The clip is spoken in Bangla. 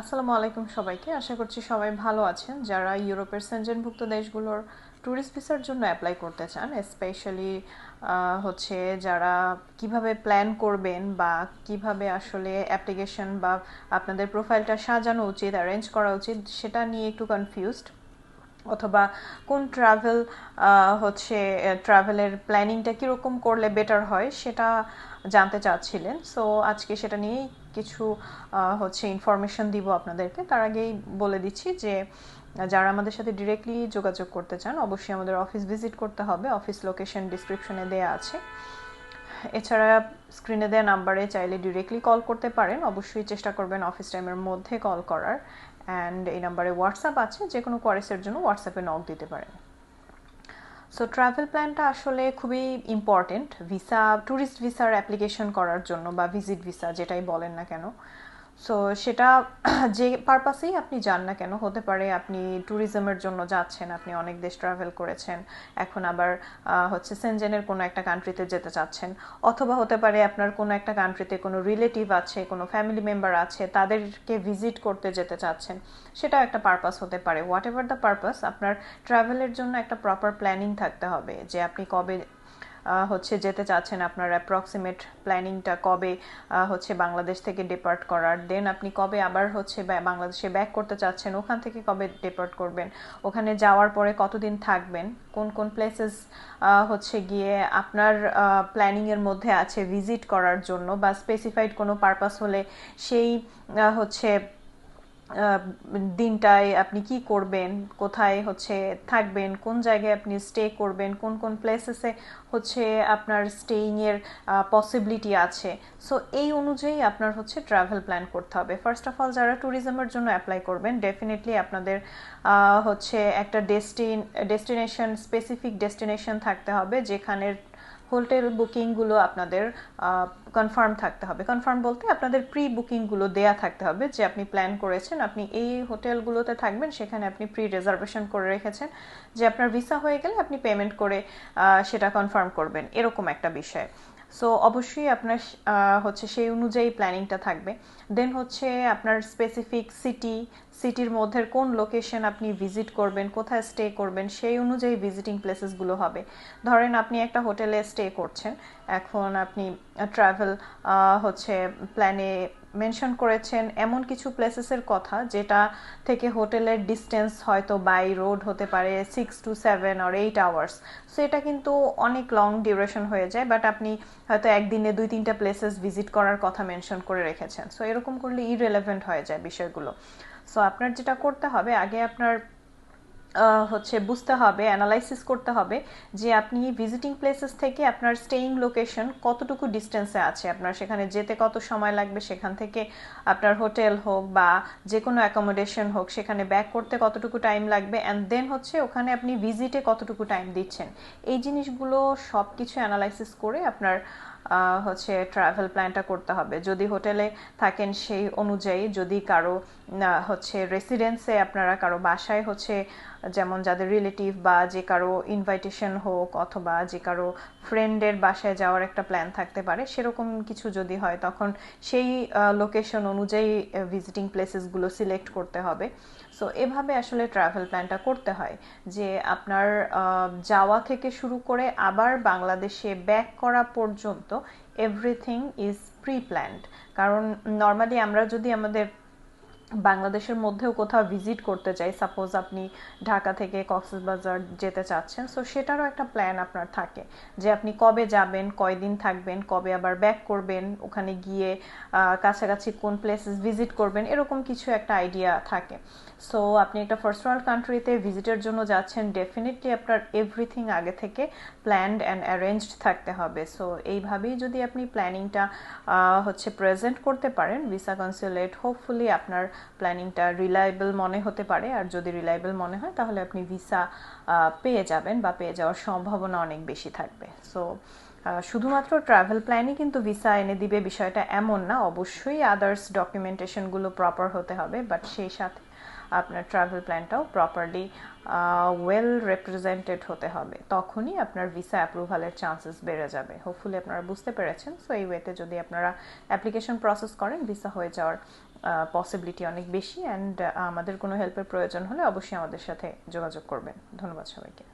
আসসালামু আলাইকুম সবাইকে। আশা করছি সবাই ভালো আছেন। যারা ইউরোপের সেনজেনভুক্ত দেশগুলোর ট্যুরিস্ট ভিসার জন্য অ্যাপ্লাই করতে চান স্পেশালি হচ্ছে যারা কীভাবে প্ল্যান করবেন বা কীভাবে আসলে অ্যাপ্লিকেশন বা আপনাদের প্রোফাইলটা সাজানো উচিত অ্যারেঞ্জ করা উচিত, সেটা নিয়ে একটু কনফিউজড অথবা কোন ট্রাভেল হচ্ছে ট্রাভেলের প্ল্যানিংটা কীরকম করলে বেটার হয় সেটা জানতে চাচ্ছিলেন। সো আজকে সেটা নিয়েই কিছু হচ্ছে ইনফরমেশন দিব আপনাদেরকে। তার আগেই বলে দিচ্ছি যে, যারা আমাদের সাথে ডিরেক্টলি যোগাযোগ করতে চান, অবশ্যই আমাদের অফিস ভিজিট করতে হবে। অফিস লোকেশন ডিসক্রিপশনে দেওয়া আছে। এছাড়া স্ক্রিনে দেওয়া নাম্বারে চাইলে ডিরেক্টলি কল করতে পারেন। অবশ্যই চেষ্টা করবেন অফিস টাইমের মধ্যে কল করার। অ্যান্ড এই নাম্বারে হোয়াটসঅ্যাপ আছে যে কোনো কোয়ারিসের জন্য হোয়াটসঅ্যাপে নক দিতে পারেন। সো ট্রাভেল প্ল্যানটা আসলে খুবই ইম্পর্টেন্ট ভিসা ট্যুরিস্ট ভিসার অ্যাপ্লিকেশন করার জন্য বা ভিজিট ভিসা যেটাই বলেন না কেন। সো সেটা যে পারপাসেই আপনি যান না কেন, হতে পারে আপনি ট্যুরিজমের জন্য যাচ্ছেন, আপনি অনেক দেশ ট্রাভেল করেছেন, এখন আবার হচ্ছে সেনজেনের কোনো একটা কান্ট্রিতে যেতে চাচ্ছেন, অথবা হতে পারে আপনার কোনো একটা কান্ট্রিতে কোনো রিলেটিভ আছে, কোনো ফ্যামিলি মেম্বার আছে, তাদেরকে ভিজিট করতে যেতে চাচ্ছেন, সেটাও একটা পারপাস হতে পারে। হোয়াট এভার দ্য পারপাস আপনার ট্রাভেলের জন্য একটা প্রপার প্ল্যানিং থাকতে হবে, যে আপনি কবে হচ্ছে যেতে চাচ্ছেন আপনার অ্যাপ্রক্সিমেট প্ল্যানিংটা কবে হচ্ছে বাংলাদেশ থেকে ডিপার্ট করার। দেন আপনি কবে আবার হচ্ছে বাংলাদেশে ব্যাক করতে চাচ্ছেন, ওখান থেকে কবে ডিপার্ট করবেন? ওখানে যাওয়ার পরে কতদিন থাকবেন? কোন কোন প্লেসেস হচ্ছে গিয়ে আপনার প্ল্যানিংয়ের মধ্যে আছে ভিজিট করার জন্য বা স্পেসিফাইড কোনো পারপাস হলে সেই হচ্ছে দিনটায় আপনি কি করবেন? কোথায় হচ্ছে থাকবেন? কোন জায়গায় আপনি স্টে করবেন? কোন কোন প্লেসেসে হচ্ছে আপনার স্টেইংয়ের পসিবিলিটি আছে? সো এই অনুযায়ী আপনার হচ্ছে ট্রাভেল প্ল্যান করতে হবে। ফার্স্ট অফ অল যারা ট্যুরিজমের জন্য অ্যাপ্লাই করবেন ডেফিনেটলি আপনাদের হচ্ছে একটা ডেস্টিন ডেস্টিনেশন স্পেসিফিক ডেস্টিনেশন থাকতে হবে যেখানের হোটেল বুকিংগুলো আপনাদের কনফার্ম থাকতে হবে। কনফার্ম বলতে আপনাদের প্রি বুকিংগুলো দেয়া থাকতে হবে যে আপনি প্ল্যান করেছেন, আপনি এই হোটেলগুলোতে থাকবেন, সেখানে আপনি প্রি রিজার্ভেশন করে রেখেছেন, যে আপনার ভিসা হয়ে গেলে আপনি পেমেন্ট করে সেটা কনফার্ম করবেন, এরকম একটা বিষয়। সো অবশ্যই আপনার হচ্ছে সেই অনুযায়ী প্ল্যানিংটা থাকবে। দেন হচ্ছে আপনার স্পেসিফিক সিটি সিটির মধ্যে কোন লোকেশন আপনি ভিজিট করবেন, কোথায় স্টে করবেন, সেই অনুযায়ী ভিজিটিং প্লেসেসগুলো হবে। ধরেন আপনি একটা হোটেলে স্টে করছেন, এখন আপনি ট্রাভেল হচ্ছে প্ল্যানে মেনশন করেছেন এমন কিছু প্লেসেসের কথা যেটা থেকে হোটেলের ডিস্টেন্স হয়তো বাই রোড হতে পারে six to seven or eight hours so এটা কিন্তু অনেক লং ডিউরেশন হয়ে যায় বাট আপনি হয়তো একদিনে দুই তিনটা প্লেসেস ভিজিট করার কথা মেনশন করে রেখেছেন। সো এরকম করলে ইরেলেভেন্ট হয়ে যায় বিষয়গুলো। সো আপনার যেটা করতে হবে, আগে আপনার হচ্ছে বুঝতে হবে অ্যানালাইসিস করতে হবে যে আপনি ভিজিটিং প্লেসেস থেকে আপনার স্টেইং লোকেশন কতটুকু ডিস্টেন্সে আছে। আপনার সেখানে যেতে কত সময় লাগবে, সেখান থেকে আপনার হোটেল হোক বা যে কোনো অ্যাকোমোডেশন হোক, সেখানে ব্যাক করতে কতটুকু টাইম লাগবে অ্যান্ড দেন হচ্ছে ওখানে আপনি ভিজিটে কতটুকু টাইম দিচ্ছেন। এই জিনিসগুলো সব কিছু অ্যানালাইসিস করে আপনার হচ্ছে ট্রাভেল প্ল্যানটা করতে হবে। যদি হোটেলে থাকেন সেই অনুযায়ী, যদি কারও হচ্ছে রেসিডেন্সে আপনারা কারও বাসায় হচ্ছে যেমন যাদের রিলেটিভ বা যে কারও ইনভাইটেশন হোক অথবা যে কারও ফ্রেন্ডের বাসায় যাওয়ার একটা প্ল্যান থাকতে পারে, সেরকম কিছু যদি হয় তখন সেই লোকেশন অনুযায়ী ভিজিটিং প্লেসেসগুলো সিলেক্ট করতে হবে। সো এভাবে আসলে ট্রাভেল প্ল্যানটা করতে হয় যে আপনার যাওয়া থেকে শুরু করে আবার বাংলাদেশে ব্যাক করা পর্যন্ত এভরিথিং ইজ প্রি প্ল্যান্ড কারণ নর্মালি আমরা যদি আমাদের বাংলাদেশের মধ্যেও কোথাও ভিজিট করতে চাই সাপোজ আপনি ঢাকা থেকে কক্সবাজার যেতে চাচ্ছেন সো সেটারও একটা প্ল্যান আপনার থাকে যে আপনি কবে যাবেন, কয়দিন থাকবেন, কবে আবার ব্যাক করবেন, ওখানে গিয়ে কাছাকাছি কোন প্লেসেস ভিজিট করবেন, এরকম কিছু একটা আইডিয়া থাকে। সো আপনি একটা ফার্স্ট ওয়ার্ল্ড কান্ট্রিতে ভিজিটের জন্য যাচ্ছেন ডেফিনেটলি আপনার এভরিথিং আগে থেকে প্ল্যান্ড অ্যান্ড অ্যারেঞ্জড থাকতে হবে। সো এইভাবেই যদি আপনি প্ল্যানিংটা হচ্ছে প্রেজেন্ট করতে পারেন ভিসা কনসুলেট হোপফুলি আপনার প্ল্যানিংটা রিলায়েবল মনে হতে পারে। আর যদি রিলায়েবল মনে হয়, তাহলে আপনি ভিসা পেয়ে যাবেন বা পেয়ে যাওয়ার সম্ভাবনা অনেক বেশি থাকবে। সো শুধুমাত্র ট্রাভেল প্ল্যানই কিন্তু ভিসা এনে দিবে বিষয়টা এমন না। অবশ্যই আদার্স ডকুমেন্টেশনগুলো প্রপার হতে হবে বাট সেই সাথে আপনার ট্রাভেল প্ল্যানটাও প্রপারলি ওয়েল রিপ্রেজেন্টেড হতে হবে। তখনই আপনার ভিসা অ্যাপ্রুভালের চান্সেস বেড়ে যাবে। হোপফুলি আপনারা বুঝতে পেরেছেন। সো এই ওয়েতে যদি আপনারা অ্যাপ্লিকেশন প্রসেস করেন ভিসা হয়ে যাওয়ার পসিবিলিটি অনেক বেশি। অ্যান্ড আমাদের কোনো হেল্পের প্রয়োজন হলে অবশ্যই আমাদের সাথে যোগাযোগ করবেন। ধন্যবাদ সবাইকে।